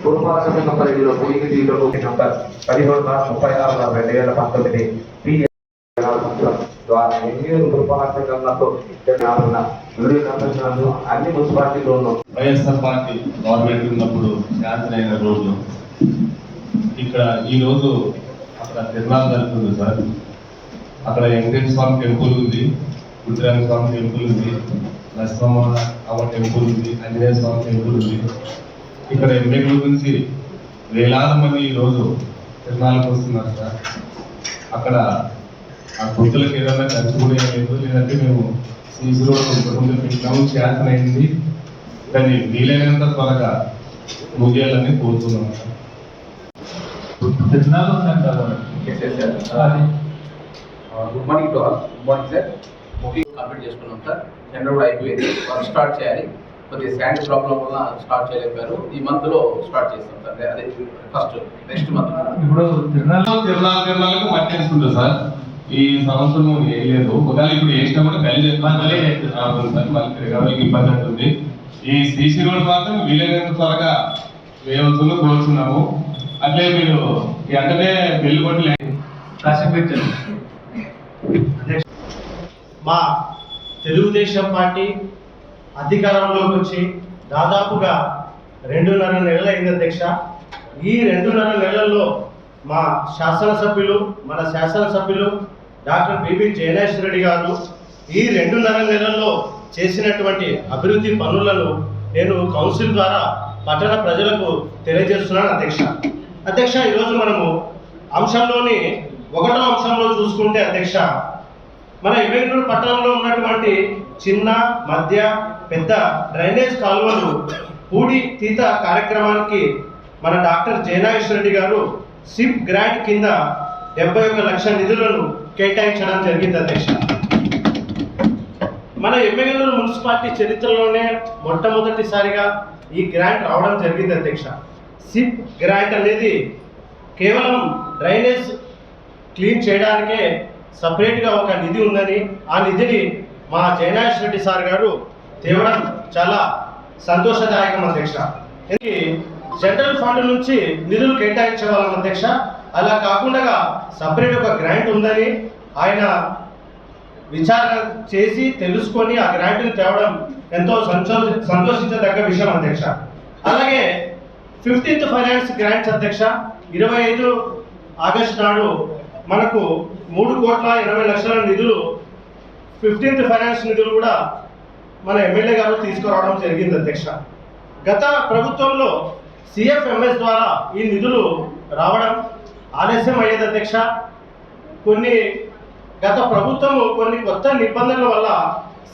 పురపాలక సంఘం పరిధిలో పోయింది దీంట్లో నంబర్ పదిహేడు నాలుగు ముప్పై నాలుగు రెండు వేల పంతొమ్మిది పి ద్వారా ఎన్నికలు పురపాలక సంఘంలో నాలుగున వీడియో కాన్ఫరెన్స్ అన్ని మున్సిపాలిటీలోనూ వైఎస్ఆర్ పార్టీ గవర్నమెంట్ ఉన్నప్పుడు శాంక్షన్ అయిన రోడ్లు ఇక్కడ ఈ రోజు అక్కడ తిరునాళ్ళు జరుగుతుంది సార్. అక్కడ వెంకటేశ్వర స్వామి టెంపుల్ ఉంది. గుడ్రామ స్వామి టెంపుల్ ఉంది అమ్మ టెంపుల్ ఉంది ఆంజనేయ స్వామి టెంపుల్ ఉంది. ఇక్కడ ఎమ్మెల్యేల నుంచి వేలాది మంది ఈ రోజు తిరునాళ్ళకి వస్తున్నారు సార్. అక్కడ ఆ గుర్తులకు ఏదైనా ఖర్చు కూడా లేదు లేదంటే మేము సీసీ రోడ్ పెట్టినాము శాంక్షన్ అయింది. దాన్ని వీలైనంత త్వరగా ముగియాలని కోరుతున్నాం సార్. తిరునాళ్ళు good morning to all good morning sir complete చేసుకున్నాం సార్. టెండర్ కూడా అయిపోయింది. వర్క్ స్టార్ట్ చేయాలి. కొద్దిగా శాండ్ ప్రాబ్లం వల్ల స్టార్ట్ చేయలేకపోయారు. ఈ మంత్లో స్టార్ట్ చేస్తాం సార్. అదే ఫస్ట్ నెక్స్ట్ మంత్ ఇప్పుడు తిరునాళ్ళకు పట్టేసుకుంటారు సార్. ఈ సంవత్సరం వేయలేదు ఒకవేళ ఇప్పుడు వేసినా కూడా కలిసి మళ్ళీ సార్. మళ్ళీ తిరగడానికి ఇబ్బంది అవుతుంది ఈ సీసీ రోడ్ మాత్రం వీలైనంత త్వరగా వేయవచ్చును కోరుతున్నాము అట్లే మీరు వెంటనే బిల్లు కొట్టి కాసేపు మా తెలుగుదేశం పార్టీ అధికారంలోకి వచ్చి దాదాపుగా రెండున్నర నెలలు అయింది అధ్యక్ష. ఈ రెండున్నర నెలల్లో మా శాసనసభ్యులు మన శాసనసభ్యులు డాక్టర్ బిబి జయనేష్ రెడ్డి గారు ఈ రెండున్నర నెలల్లో చేసినటువంటి అభివృద్ధి పనులను నేను కౌన్సిల్ ద్వారా పట్టణ ప్రజలకు తెలియజేస్తున్నాను అధ్యక్ష. అధ్యక్ష ఈరోజు మనము అంశంలోని ఒకటో అంశంలో చూసుకుంటే అధ్యక్ష మన ఇవేనూరు పట్టణంలో ఉన్నటువంటి చిన్న మధ్య పెద్ద డ్రైనేజ్ కాలువలు పూడి తీత కార్యక్రమానికి మన డాక్టర్ జయనాగేశ్వర రెడ్డి గారు సిప్ గ్రాంట్ కింద డెబ్బై ఒక లక్షల నిధులను కేటాయించడం జరిగింది అధ్యక్ష. మన ఎమ్మెల్యేలు మున్సిపాలిటీ చరిత్రలోనే మొట్టమొదటిసారిగా ఈ గ్రాంట్ రావడం జరిగింది అధ్యక్ష. సిప్ గ్రాంట్ అనేది కేవలం డ్రైనేజ్ క్లీన్ చేయడానికే సపరేట్గా ఒక నిధి ఉందని ఆ నిధిని మా జయనాష్ రెడ్డి సార్ గారు తేవడం చాలా సంతోషదాయకం అధ్యక్ష. జనరల్ ఫండ్ నుంచి నిధులు కేటాయించే వాళ్ళం అధ్యక్ష. అలా కాకుండా సపరేట్ ఒక గ్రాంట్ ఉందని ఆయన విచారణ చేసి తెలుసుకొని ఆ గ్రాంట్ని తేవడం ఎంతో సంతో సంతోషించదగ్గ విషయం అధ్యక్ష. అలాగే ఫిఫ్టీన్త్ ఫైనాన్స్ గ్రాంట్స్ అధ్యక్ష. ఇరవై ఐదు ఆగస్టు నాడు మనకు మూడు కోట్ల ఇరవై లక్షల నిధులు ఫిఫ్టీన్త్ ఫైనాన్స్ నిధులు కూడా మన ఎమ్మెల్యే గారు తీసుకురావడం జరిగింది అధ్యక్ష. గత ప్రభుత్వంలో సిఎఫ్ఎంఎస్ ద్వారా ఈ నిధులు రావడం ఆలస్యం అయ్యేది అధ్యక్ష. కొన్ని గత ప్రభుత్వము కొన్ని కొత్త నిబంధనల వల్ల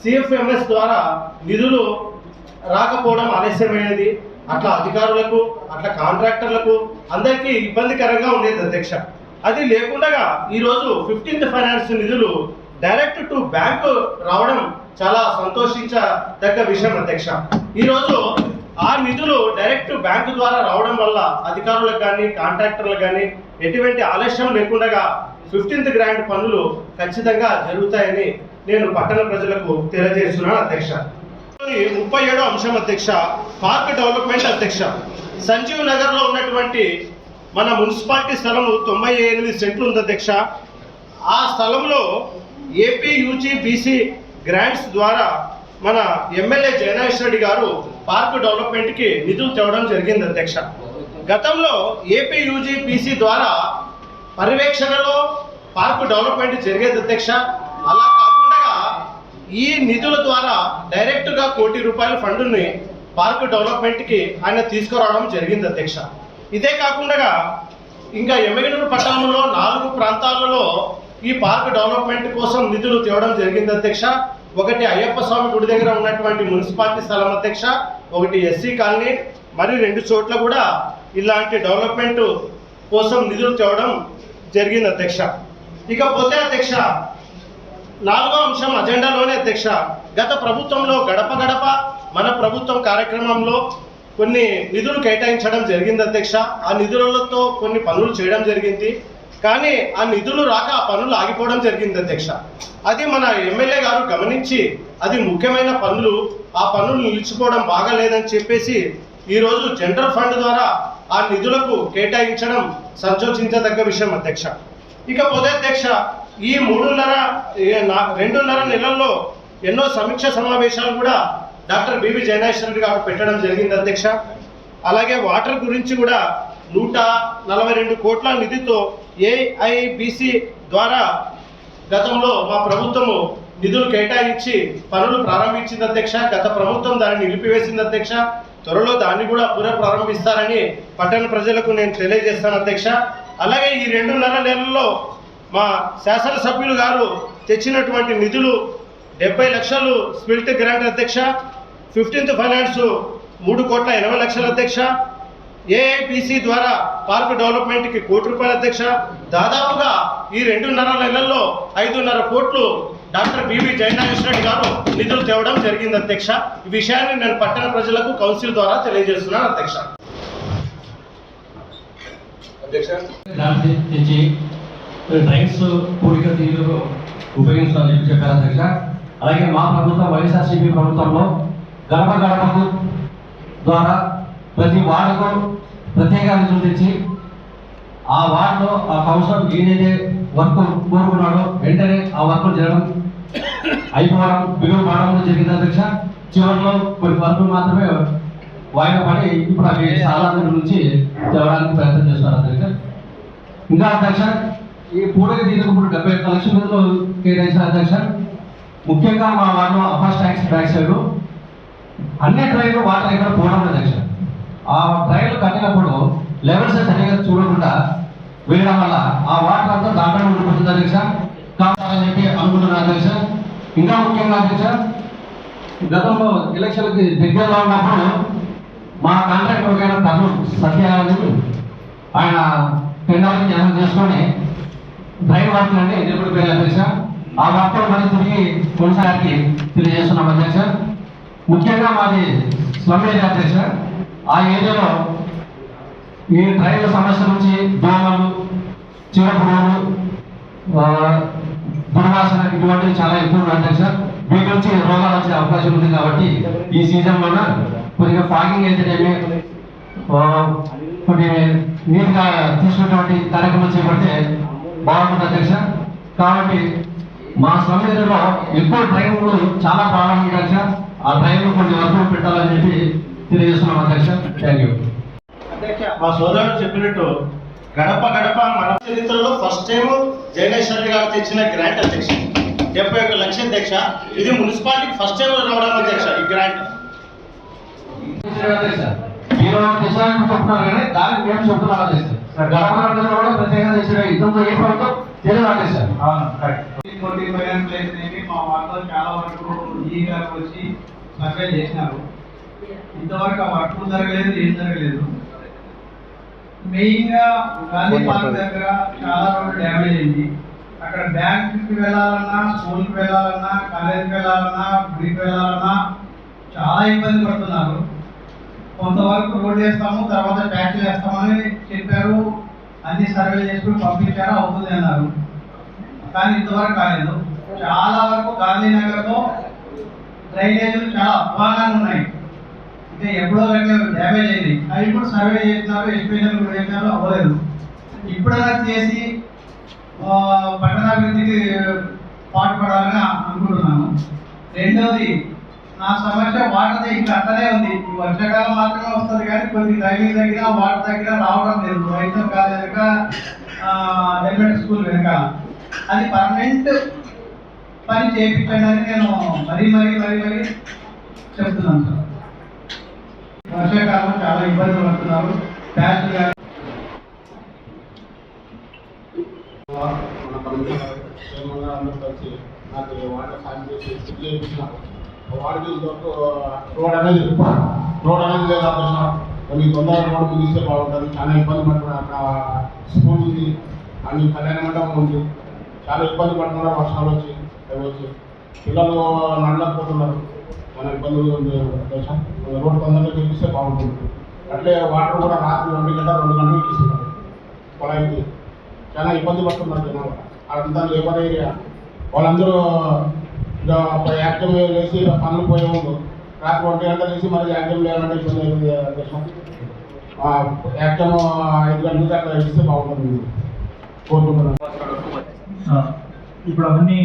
సిఎఫ్ఎంఎస్ ద్వారా నిధులు రాకపోవడం ఆలస్యమైనది. అట్లా అధికారులకు అట్లా కాంట్రాక్టర్లకు అందరికీ ఇబ్బందికరంగా ఉండేది అధ్యక్ష. అది లేకుండా ఈరోజు ఫిఫ్టీన్త్ ఫైనాన్స్ నిధులు డైరెక్ట్ టు బ్యాంకు రావడం చాలా సంతోషించదగ్గ విషయం అధ్యక్ష. ఈరోజు ఆ నిధులు డైరెక్ట్ బ్యాంకు ద్వారా రావడం వల్ల అధికారులకు కానీ కాంట్రాక్టర్లకు కానీ ఎటువంటి ఆలస్యం లేకుండా ఫిఫ్టీన్త్ గ్రాంట్ పనులు ఖచ్చితంగా జరుగుతాయని నేను పట్టణ ప్రజలకు తెలియజేస్తున్నాను అధ్యక్ష. ముప్పై ఏడో అంశం అధ్యక్ష పార్క్ డెవలప్మెంట్ అధ్యక్ష. సంజీవ్ నగర్లో ఉన్నటువంటి మన మున్సిపాలిటీ స్థలం తొంభై ఎనిమిది సెంట్లు ఉంది అధ్యక్ష. ఆ స్థలంలో ఏపీ యూజీ బీసీ గ్రాంట్స్ ద్వారా మన ఎమ్మెల్యే జయనాష్ రెడ్డి గారు పార్క్ డెవలప్మెంట్కి నిధులు తేవడం జరిగింది అధ్యక్ష. గతంలో ఏపీ యూజీ బీసీ ద్వారా పర్యవేక్షణలో పార్క్ డెవలప్మెంట్ జరిగేది అధ్యక్ష. అలా కాకుండా ఈ నిధుల ద్వారా డైరెక్ట్గా కోటి రూపాయల ఫండుని పార్క్ డెవలప్మెంట్కి ఆయన తీసుకురావడం జరిగింది అధ్యక్ష. ఇదే కాకుండా ఇంకా ఎమ్మెగనూరు పట్టణంలో నాలుగు ప్రాంతాలలో ఈ పార్క్ డెవలప్మెంట్ కోసం నిధులు తేవడం జరిగింది అధ్యక్ష. ఒకటి అయ్యప్ప స్వామి గుడి దగ్గర ఉన్నటువంటి మున్సిపాలిటీ స్థలం అధ్యక్ష. ఒకటి ఎస్సీ కాలనీ. మరి రెండు చోట్ల కూడా ఇలాంటి డెవలప్మెంట్ కోసం నిధులు తేవడం జరిగింది అధ్యక్ష. ఇకపోతే అధ్యక్ష నాలుగో అంశం అజెండాలోనే అధ్యక్ష. గత ప్రభుత్వంలో గడప గడప మన ప్రభుత్వం కార్యక్రమంలో కొన్ని నిధులు కేటాయించడం జరిగింది అధ్యక్ష. ఆ నిధులతో కొన్ని పనులు చేయడం జరిగింది. కానీ ఆ నిధులు రాక ఆ పనులు ఆగిపోవడం జరిగింది అధ్యక్ష. అది మన ఎమ్మెల్యే గారు గమనించి అది ముఖ్యమైన పనులు. ఆ పనులు నిలిచిపోవడం బాగాలేదని చెప్పేసి ఈరోజు జనరల్ ఫండ్ ద్వారా ఆ నిధులకు కేటాయించడం సంతోషించదగ్గ విషయం అధ్యక్ష. ఇకపోతే అధ్యక్ష ఈ మూడున్నర నా- రెండున్నర నెలల్లో ఎన్నో సమీక్ష సమావేశాలు కూడా డాక్టర్ బివి జయనాశ్వర రెడ్డి గారు పెట్టడం జరిగింది అధ్యక్ష. అలాగే వాటర్ గురించి కూడా నూట నలభై రెండు కోట్ల నిధితో ఏఐబిసి ద్వారా గతంలో మా ప్రభుత్వము నిధులు కేటాయించి పనులు ప్రారంభించింది అధ్యక్ష. గత ప్రభుత్వం దాన్ని నిలిపివేసింది అధ్యక్ష. త్వరలో దాన్ని కూడా పునఃప్రారంభిస్తారని పట్టణ ప్రజలకు నేను తెలియజేస్తాను అధ్యక్ష. అలాగే ఈ రెండున్నర నెలల్లో మా శాసనసభ్యులు గారు తెచ్చినటువంటి నిధులు డెబ్బై లక్షలు స్పిల్ట్ గ్రాంట్ అధ్యక్ష. ఫిఫ్టీన్త్ ఫైనాన్స్ మూడు కోట్ల ఎనభై లక్షల అధ్యక్ష. ఏఐపిసి ద్వారా పార్క్ డెవలప్మెంట్కి కోటి రూపాయల అధ్యక్ష. దాదాపుగా ఈ రెండున్నర నెలల్లో ఐదున్నర కోట్లు డాక్టర్ బివి జయనాగేశ్వర రెడ్డి గారు నిధులు తేవడం జరిగింది అధ్యక్ష. ఈ విషయాన్ని నేను పట్టణ ప్రజలకు కౌన్సిల్ ద్వారా తెలియజేస్తున్నాను అధ్యక్ష. డ్రైన్స్ పూడిక తీరులో చెప్పారు అధ్యక్ష. అలాగే మా ప్రభుత్వం వైఎస్ఆర్సీపీ ప్రభుత్వంలో గడప గడపకు ద్వారా ప్రతి వార్డుకు ప్రత్యేక నిధులు తెచ్చి ఆ వార్డులో ఆ కౌన్సిలర్ ఏదైతే వర్క్ కోరుకున్నాడో వెంటనే ఆ వర్క్ జరగడం అయిపోవడం బిగులు పడడం జరిగింది అధ్యక్ష. చివరిలో కొన్ని వర్కులు మాత్రమే వాయిన పడి ఇప్పుడు అవి చాలా దగ్గర నుంచి తేవడానికి ప్రయత్నం చేస్తున్నారు అధ్యక్ష. ఇంకా అధ్యక్ష ఈ పూడకి తీసుకున్నప్పుడు డెబ్బై ఒక్క లక్షల నిధులు కేటాయించిన అధ్యక్ష. ముఖ్యంగా మా వారిలో అపాస్ ట్యాక్స్ బ్యాక్ సైడ్ అన్ని డ్రైన్లు వాటర్ ఇక్కడ పోవడం లేదు అధ్యక్ష ఆ డ్రైన్లు కట్టినప్పుడు లెవెల్స్ సరిగా చూడకుండా వేయడం వల్ల ఆ వాటర్ అంతా దాంట్లో ఉండిపోతుంది అధ్యక్ష కావాలని చెప్పి అనుకుంటున్నాను అధ్యక్ష ఇంకా ముఖ్యంగా అధ్యక్ష గతంలో ఎలక్షన్కి దగ్గరలో ఉన్నప్పుడు మా కాంట్రాక్ట్ ఒకైన తను సత్యాన్ని ఆయన టెండర్ని జనం చేసుకొని డ్రైవ్ వర్క్ అంటే నిలబడిపోయారు అధ్యక్ష ఆ వర్క్ మళ్ళీ తిరిగి కొనసాగి తెలియజేస్తున్నాం అధ్యక్ష ముఖ్యంగా మాది స్లమ్ ఏరియా అధ్యక్ష. ఆ ఏరియాలో ఈ డ్రైవ్ల సమస్య నుంచి దోమలు చీడపురుగులు దుర్వాసన ఇటువంటివి చాలా ఎక్కువ ఉంటాయి సార్ వీటి నుంచి రోగాలు వచ్చే అవకాశం ఉంది కాబట్టి ఈ సీజన్లోన కొద్దిగా ఫాగింగ్ అయితేనేమి కొన్ని నీట్గా తీసుకున్నటువంటి కార్యక్రమం చేపడితే బాగుంటుంది అధ్యక్ష. కాబట్టి మా సమయంలో ఎక్కువ డ్రైవర్లు చాలా ప్రాబ్లం అధ్యక్ష. ఆ డ్రైవర్లు కొన్ని వర్కులు పెట్టాలని చెప్పి తెలియజేస్తున్నాం అధ్యక్ష. థ్యాంక్ యూ మా సోదరుడు చెప్పినట్టు గడప గడప మన చరిత్రలో ఫస్ట్ టైం జగనేశ్వర గారు తెచ్చిన గ్రాంట్ అధ్యక్ష. డెబ్బై ఒక లక్ష అధ్యక్ష. ఇది మున్సిపాలిటీకి ఫస్ట్ టైం రావడం అధ్యక్ష ఈ గ్రాంట్ మీరు చెప్తున్నారు కానీ దానికి మేము చెప్తున్నాం అధ్యక్ష. గడప గడప కూడా ప్రత్యేకంగా తెచ్చిన ఇంతకు ఏ ప్రభుత్వం తెలియదు అధ్యక్ష. ఫైనాన్స్ మా వార్తలో చాలా వరకు ఈ గారు వచ్చి సర్వే చేసినారు. ఇంతవరకు ఆ వర్క్ జరగలేదు ఏం జరగలేదు. మెయిన్గా గాంధీ పార్క్ దగ్గర చాలా రోడ్డు డ్యామేజ్ అయింది. అక్కడ బ్యాంక్కి వెళ్ళాలన్నా స్కూల్కి వెళ్ళాలన్నా కాలేజీకి వెళ్ళాలన్నా గుడికి వెళ్ళాలన్నా చాలా ఇబ్బంది పడుతున్నారు. కొంతవరకు రోడ్ వేస్తాము తర్వాత ట్యాక్సీ వేస్తామని చెప్పారు. అన్ని సర్వే చేసుకుని పంపించారు అవుతుంది అన్నారు. కానీ ఇంతవరకు కాలేదు. చాలా వరకు గాంధీనగర్లో డ్రైనేజీలు చాలా అధ్వానంగా ఉన్నాయి. అంటే ఎప్పుడో రెండు డ్యామేజ్ అయింది. అవి ఇప్పుడు సర్వే చేసినారు ఎస్టిమేషన్ కూడా చేసినారు అవ్వలేదు. ఇప్పుడైనా చేసి పట్టణాభివృద్ధికి పాటుపడాలని అనుకుంటున్నాను. రెండోది నా సమస్య వాటర్ ఇంకా అట్లనే ఉంది. ఈ వర్షాకాలం మాత్రమే వస్తుంది కానీ కొద్ది టైమింగ్ దగ్గర వాటర్ దగ్గర రావడం లేదు. రైతు కాదు వెనక ఎలిమెంటరీ స్కూల్ వెనుక అది పర్మనెంట్ పని చేయించండి అని నేను మరీ మరీ మరీ మరీ చెప్తున్నాను సార్. వర్షాకాలం చాలా ఇబ్బందులు పడుతున్నారు. ప్యాచ్ నాకు వాటర్ సాయం చేసి స్టిక్ రోడ్ అనేది రోడ్ అనేది లేదు కొన్ని తొందరగా రోడ్ ముగిస్తే బాగుంటుంది. చాలా ఇబ్బంది పడుతున్నారు అక్కడ స్కూల్ ఉంది అన్ని కళ్యాణ మండపం ఉంది. చాలా ఇబ్బంది పడుతున్నారు వర్షాలు వచ్చి. అవి పిల్లలు నడలేకపోతున్నారు మన ఇబ్బందులు దోషం దేశం తొందరగా చూపిస్తే బాగుంటుంది. అట్లే వాటర్ కూడా రాత్రి రెండు గంటల రెండు గంటలు ఇస్తున్నారు పొలానికి. చాలా ఇబ్బంది పడుతున్నారు జనాలు. అదంతా లేబర్ ఏరియా. వాళ్ళందరూ ఇంకా యాక్టివ్ వేసి పనులు పోయే ముందు రాత్రి ఒంటి గంట వేసి మరి యాక్టివ్ లేవాలంటే ఇబ్బంది అవుతుంది దోషం యాక్టివ్ ఐదు గంటల దాకా ఇస్తే బాగుంటుంది. కోరుకుంటున్నాను. ఇప్పుడు అవన్నీ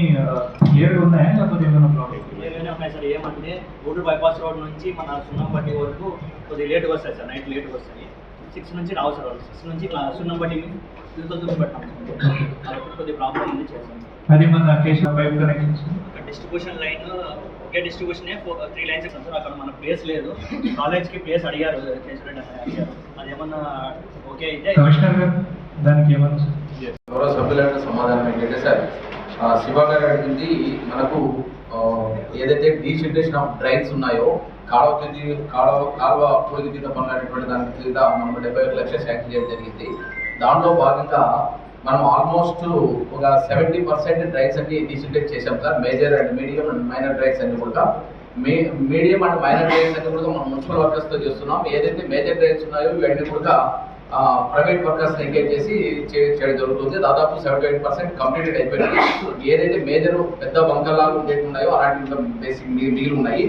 క్లియర్గా ఉన్నాయా? లేకపోతే ఏమైనా ప్రాబ్లం ఏమైనా ఉన్నాయి సార్? ఏమంటే గూడూరు బైపాస్ రోడ్ నుంచి మన సున్నంపట్టి వరకు కొద్దిగా లేట్గా వస్తాయి సార్ నైట్ లేట్గా వస్తాయి. సిక్స్ నుంచి రావు సార్ వాళ్ళు. సిక్స్ నుంచి ఇట్లా సున్నంపట్టి యూతలు చూపెట్టాం అదొకటి కొద్దిగా ప్రాబ్లం ఉంది చేస్తాం అది మన కేసు పైప్ కనెక్షన్స్ డిస్ట్రిబ్యూషన్ లైన్ ఒకే డిస్ట్రిబ్యూషన్ త్రీ లైన్స్ సార్. అక్కడ మన ప్లేస్ లేదు. కాలేజ్కి ప్లేస్ అడిగారు కేసరెడ్డి అడిగారు. అదేమన్నా ఓకే అయితే కమిషనర్ గారు దానికి ఏమన్నా సార్? గౌరవ సభ్యులంటే సమాధానం ఏంటంటే సార్ ఆ, శివ గారు అడిగింది మనకు ఏదైతే డీసెంటేషన్ ఆఫ్ డ్రైన్స్ ఉన్నాయో కాలువ కింది కాలువ కాలువ పొడికి కింద పనులు అనేటువంటి దాని కింద మనం డెబ్బై ఒక లక్షలు శాంక్షన్ చేయడం జరిగింది. దాంట్లో భాగంగా మనం ఆల్మోస్ట్ ఒక సెవెంటీ పర్సెంట్ డ్రైన్స్ అన్ని డీసెంటేట్ చేశాం sir. Major and medium and minor drains అన్ని కూడా. మీ మీడియం అండ్ మైనర్ డ్రైన్స్ అన్ని కూడా మనం మున్సిపల్ వర్కర్స్తో చేస్తున్నాం. ఏదైతే మేజర్ డ్రైన్స్ ఉన్నాయో ఇవన్నీ కూడా ప్రైవేట్ వర్కర్స్ ఎంగేజ్ చేసి చేయడం జరుగుతుంది. దాదాపు సెవెంటీ ఎయిట్ పర్సెంట్ కంప్లీటెడ్ అయిపోయింది. ఏదైతే మేజర్ పెద్ద వంకలాగా ఉండేవి ఉన్నాయో అలాంటి ఇంకా బేసిక్ మిగిలి ఉన్నాయి.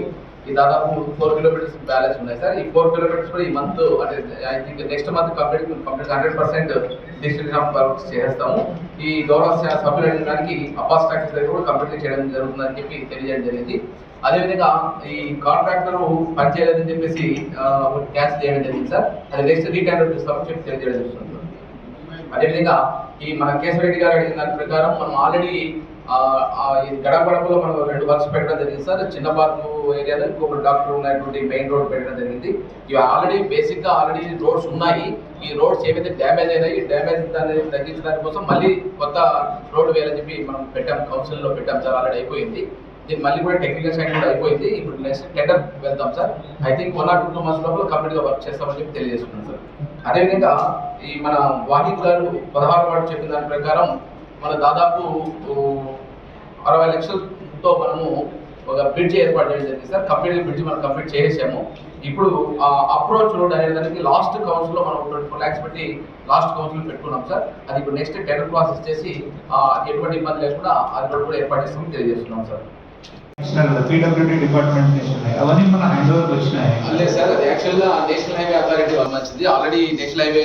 ఈ దాదాపు ఫోర్ కిలోమీటర్స్ బ్యాలెన్స్ ఉన్నాయి సార్. ఈ ఫోర్ కిలోమీటర్స్ కూడా ఈ మంత్ అంటే I think next month complete complete hundred percent district of works చేస్తాము ఈ గౌరవ సభ్యులు అడగడానికి అపాస్ టాక్స్ దగ్గర కూడా కంప్లీట్ చేయడం జరుగుతుందని చెప్పి తెలియజేయడం జరిగింది. అదేవిధంగా ఈ కాంట్రాక్టర్ పనిచేయలేదని చెప్పేసి క్యాన్సిల్ చేయడం జరిగింది సార్. అది నెక్స్ట్ రీటెండర్ చేస్తామని చెప్పి తెలియజేయడం జరుగుతుంది అదేవిధంగా ఈ మన కేశవరెడ్డి గారు అడిగిన దాని ప్రకారం మనం ఆల్రెడీ గడప గడపలో మనం రెండు వర్క్స్ పెట్టడం జరిగింది సార్. చిన్న పార్కు ఏరియాలో ఇంకొక డాక్టర్ ఉన్నటువంటి మెయిన్ రోడ్ పెట్టడం జరిగింది. ఇవి ఆల్రెడీ బేసిక్గా ఆల్రెడీ రోడ్స్ ఉన్నాయి. ఈ రోడ్స్ ఏవైతే డ్యామేజ్ అయినాయి డ్యామేజ్ దాన్ని తగ్గించడానికి కోసం మళ్ళీ కొత్త రోడ్ వేయాలని చెప్పి మనం పెట్టాం కౌన్సిల్లో పెట్టాం సార్ ఆల్రెడీ అయిపోయింది. మళ్ళీ కూడా టెక్నికల్ సైడ్ కూడా అయిపోయింది. ఇప్పుడు నెక్స్ట్ టెండర్ వెళ్తాం sir. I think one or two two months లోపల కంప్లీట్గా వర్క్ చేస్తామని చెప్పి తెలియజేస్తున్నాం సార్. అదేవిధంగా ఈ మన వాహిద్ గారు పదహారు వాడు చెప్పిన దాని ప్రకారం మన దాదాపు అరవై లక్షలతో మనము ఒక బ్రిడ్జ్ ఏర్పాటు చేయడం జరిగింది సార్. కంప్లీట్ బ్రిడ్జ్ మనం కంప్లీట్ చేసేసాము. ఇప్పుడు అప్రోచ్ రోడ్ అనే దానికి లాస్ట్ కౌన్సిల్లో మనం ట్వంటీ ఫోర్ ల్యాక్స్ పెట్టి లాస్ట్ కౌన్సిల్ పెట్టుకున్నాం సార్. అది ఇప్పుడు నెక్స్ట్ టెండర్ ప్రాసెస్ చేసి ఎటువంటి ఇబ్బంది లేకుండా అది కూడా ఏర్పాటు చేస్తామని తెలియజేస్తున్నాం సార్. పీడబ్ల్యూడీ డిపార్ట్మెంట్ నుంచి ఉన్నాయి అవన్నీ మన హ్యాండ్ ఓవర్ వచ్చినాయి. లేదు సార్ అది యాక్చువల్గా నేషనల్ హైవే అథారిటీ సంబంధించింది ఆల్రెడీ నేషనల్ హైవే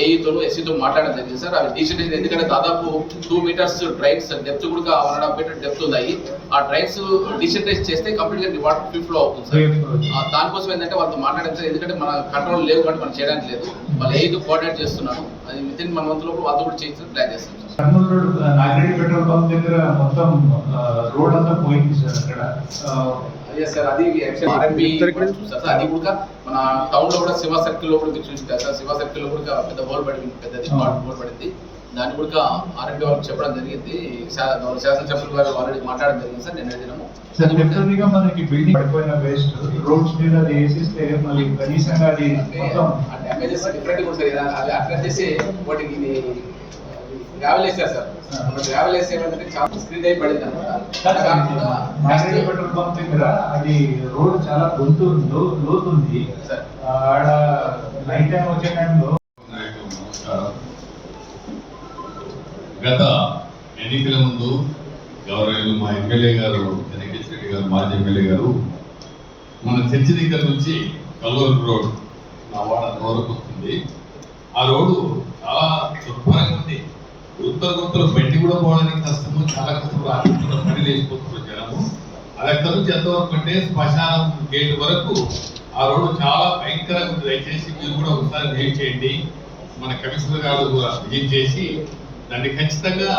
ఏఈతో ఎస్సీతో మాట్లాడడం జరిగింది సార్. అవి డీసెంటేషన్ ఎందుకంటే దాదాపు టూ మీటర్స్ డ్రైన్స్ డెప్త్ కూడా one and half metre depth ఉన్నాయి. ఆ డ్రైన్స్ డీసెంటైజ్ చేస్తే కంప్లీట్గా వాటర్ ఫ్రీ ఫ్లో అవుతుంది సార్. ఆ, దానికోసం ఏంటంటే వాళ్ళతో మాట్లాడాం సార్ ఎందుకంటే మన కంట్రోల్ లేవు కాబట్టి మనం చేయడానికి లేదు. వాళ్ళు ఏఈతో కోఆర్డినేట్ చేస్తున్నాను అది విత్ ఇన్ మన వంతులో వాళ్ళతో కూడా చేయించి ప్లాన్ చేస్తాం Kurnool road Nagireddy petrol pump దగ్గర మొత్తం రోడ్ అంతా పోయింది సార్ అక్కడ. ఆ, అదే సార్ అది యాక్చువల్ ఆర్ఎంపీ సార్ అది కూడా మన టౌన్లో కూడా శివ సర్కిల్లో కూడా చూసింటారు సార్. శివ సర్కిల్లో కూడా పెద్ద హోల్ పడింది పెద్దది హోల్ పడింది దాన్ని కూడా ఆర్ఎంపీ వాళ్ళకి చెప్పడం జరిగింది. శాసనసభ్యులు గారు ఆల్రెడీ మాట్లాడడం జరిగింది సార్ నిన్న దినము. సార్ టెంపరీగా మనకి బిల్డింగ్ పడిపోయిన వేస్ట్ రోడ్స్ మీద అది వేసిస్తే మళ్ళీ కనీసంగా అది మొత్తం డ్యామేజెస్ డిఫరెంట్ కూడా సార్ ఇది- అది అట్లా చేసి ఇది గ్రావెల్ వేసారు సార్. మన గ్రావెల్ వేసి ఏమంటే చాలా స్క్రీన్ అయి పడింది పెట్రోల్ పంప్ దగ్గర అది రోడ్ చాలా గొంతు లో- లోతుంది. సార్. ఆడ నైట్ టైం వచ్చే టైంలో గత ఎన్నికల ముందు గౌరవులు మా ఎమ్మెల్యే గారు వెంకటేశ్వర రెడ్డి గారు మాజీ ఎమ్మెల్యే గారు మన చర్చి దగ్గర నుంచి కల్లూరు రోడ్ నా వాడ వరకు వస్తుంది. ఆ రోడ్డు చాలా దుర్భరంగా ఉత్తర ఉత్తర పెట్టి కూడా పోవడానికి కష్టము చాలా కష్టం పని లేచిపోతున్నారు జనము. అది ఎక్కడి నుంచి ఎంతవరకు అంటే శ్మశానం గేట్ వరకు ఆ రోడ్డు చాలా భయంకరంగా ఉంది. దయచేసి మీరు కూడా ఒకసారి వెయిట్ చేయండి. మన కమిషనర్ గారు కూడా విజిట్ చేసి దాన్ని ఖచ్చితంగా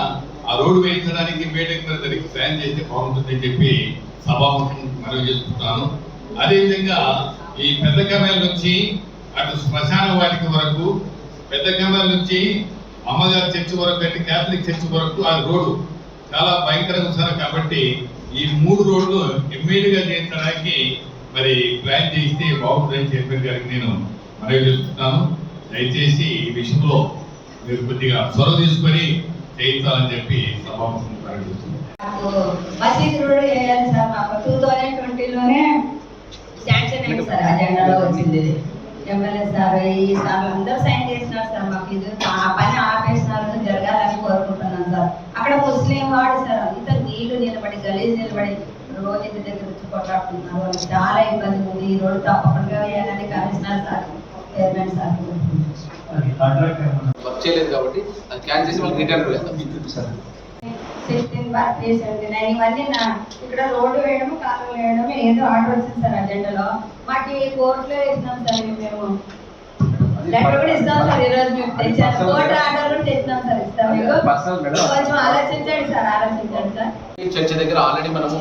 ఆ రోడ్డు వేయించడానికి మీటింగ్ దానికి ప్లాన్ చేస్తే బాగుంటుందని చెప్పి సభాముఖం మనవి చేస్తున్నాను అదేవిధంగా ఈ పెద్ద కెమెరాల నుంచి అటు శ్మశాన వాటిక వరకు పెద్ద కెమెరాల నుంచి అమ్మగారి చర్చి వరకు అంటే క్యాథలిక్ చర్చి వరకు ఆ రోడ్డు చాలా భయంకరంగా సార్ కాబట్టి ఈ మూడు రోడ్లు ఇమ్మీడియట్ చేయించడానికి మరి ప్లాన్ చేస్తే బాగుంటుందని చైర్మన్ గారికి నేను మనవి చేస్తున్నాను. దయచేసి ఈ విషయంలో మీరు కొద్దిగా చొరవ తీసుకొని చేయించాలని చెప్పి సభాముఖం ప్రకటిస్తున్నాను మసీద్ రోడ్ వేయాలి సార్. మాకు టూ థౌజండ్ ట్వంటీలోనే శాంక్షన్ అయింది సార్. అజెండాలో వచ్చింది ఎమ్మెల్యే సార్ ఈ సార్ అందరూ సైన్ చేసినారు సార్ మాకు. ఇది ఆ పని అక్కడ ముస్లిం వాడు సార్ అంత నీళ్ళు నిలబడి గలీజ్ నిలబడి రోజు దగ్గర కొట్లాడుతున్నారు. చాలా ఇబ్బంది ఉంది. ఈ రోడ్డు తప్పకుండా వేయాలని commissioner sir chairman sir work చేయలేదు కాబట్టి అది క్యాన్ చేసి రిటర్న్ సిక్స్టీన్ ఇవన్నీ నా ఇక్కడ రోడ్డు వేయడం కాలువలు వేయడం ఏదో ఆర్డర్ వచ్చింది సార్ అజెండాలో మాకు కోర్టులో వేసినాం సార్ మేము. లెటర్ కూడా ఇస్తాం సార్ ఈరోజు మేము తెచ్చాను కోర్టు ఆర్డర్ కూడా తెచ్చినాం సార్ ఇస్తాం మీకు పర్సనల్ మేడం కొంచెం ఆలోచించండి సార్ ఆలోచించండి సార్. చర్చ దగ్గర ఆల్రెడీ మనము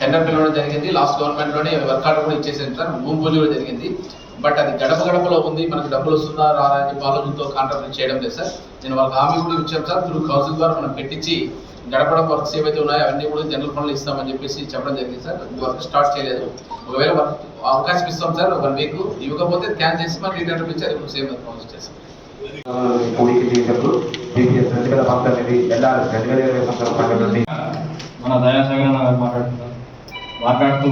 టెండర్ పిలవడం జరిగింది. లాస్ట్ గవర్నమెంట్లోనే వర్క్ ఆర్డర్ కూడా ఇచ్చేసింది సార్. భూమి పూజ కూడా జరిగింది. బట్ అది గడప గడపలో ఉంది. మనకు డబ్బులు వస్తుందా రాదా అని ఆలోచనతో కాంట్రాక్ట్ చేయడం లేదు సార్. నేను వాళ్ళకి హామీ కూడా ఇచ్చాను సార్. త్రూ కౌన్సిల్ ద్వారా మనం పెట్టించి గడపడ వర్క్స్ ఏవైతే ఉన్నాయో అవన్నీ కూడా జనరల్ ఫండ్లు ఇస్తామని చెప్పేసి చెప్పడం జరిగింది సార్. వర్క్ స్టార్ట్ చేయలేదు. ఒకవేళ వర్క్ అవకాశం ఇస్తాం సార్. వన్ వీక్ ఇవ్వకపోతే క్యాన్ చేసి మనం రిటర్న్ ఇచ్చి అది సేమ్ ప్రాసెస్ చేస్తాం. రెండు వేల పంతొమ్మిది ఎల్ఆర్ రెండు వేల ఇరవై సంవత్సరం మన దయాసాగర్ గారు మాట్లాడుతున్నారు. మాట్లాడుతూ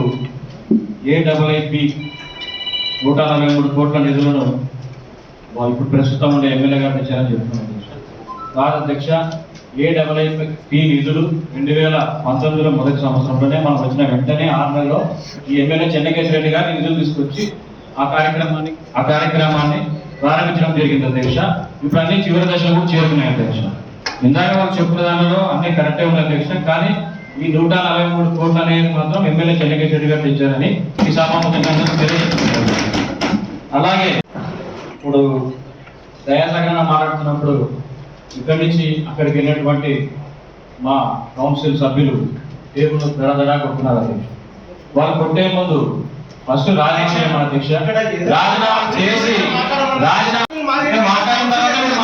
ఏడబ్ల్యూఐపి నూట నలభై మూడు కోట్ల నిధులను ఇప్పుడు ప్రస్తుతం ఉండే ఎమ్మెల్యే గారు తెచ్చారని చెప్తున్నాను. కాదు అధ్యక్ష ఏ నిధులు రెండు వేల పంతొమ్మిదిలో మొదటి సంవత్సరంలోనే మనం వచ్చిన వెంటనే ఆరు నెలలో ఈ ఎమ్మెల్యే చెన్నకేశ్వర రెడ్డి గారు నిధులు తీసుకొచ్చి ఆ కార్యక్రమాన్ని ఆ కార్యక్రమాన్ని ప్రారంభించడం జరిగింది అధ్యక్ష. ఇప్పుడు అన్ని చివరి దశలో కూడా చేరుకున్నాయి అధ్యక్ష. ఇందాక వాళ్ళు చెప్పిన దానిలో అన్ని కరెక్టే ఉంది అధ్యక్ష కానీ ఈ నూట నలభై మూడు కోట్లు అనేది మాత్రం ఎమ్మెల్యే చెన్నకేశ్వర రెడ్డి గారు తెచ్చారని ఈ తెలియజేస్తున్నారు. అలాగే ఇప్పుడు దయాసగరణ మాట్లాడుతున్నప్పుడు ఇక్కడి నుంచి అక్కడికి వెళ్ళినటువంటి మా కౌన్సిల్ సభ్యులు టేబుల్ దడదడా కొట్టున్నారు అధ్యక్ష. వాళ్ళు కొట్టే ముందు ఫస్ట్ రాజీనామా అధ్యక్ష రాజీనామా చేసి రాజీనామా మాట్లాడిన తర్వాత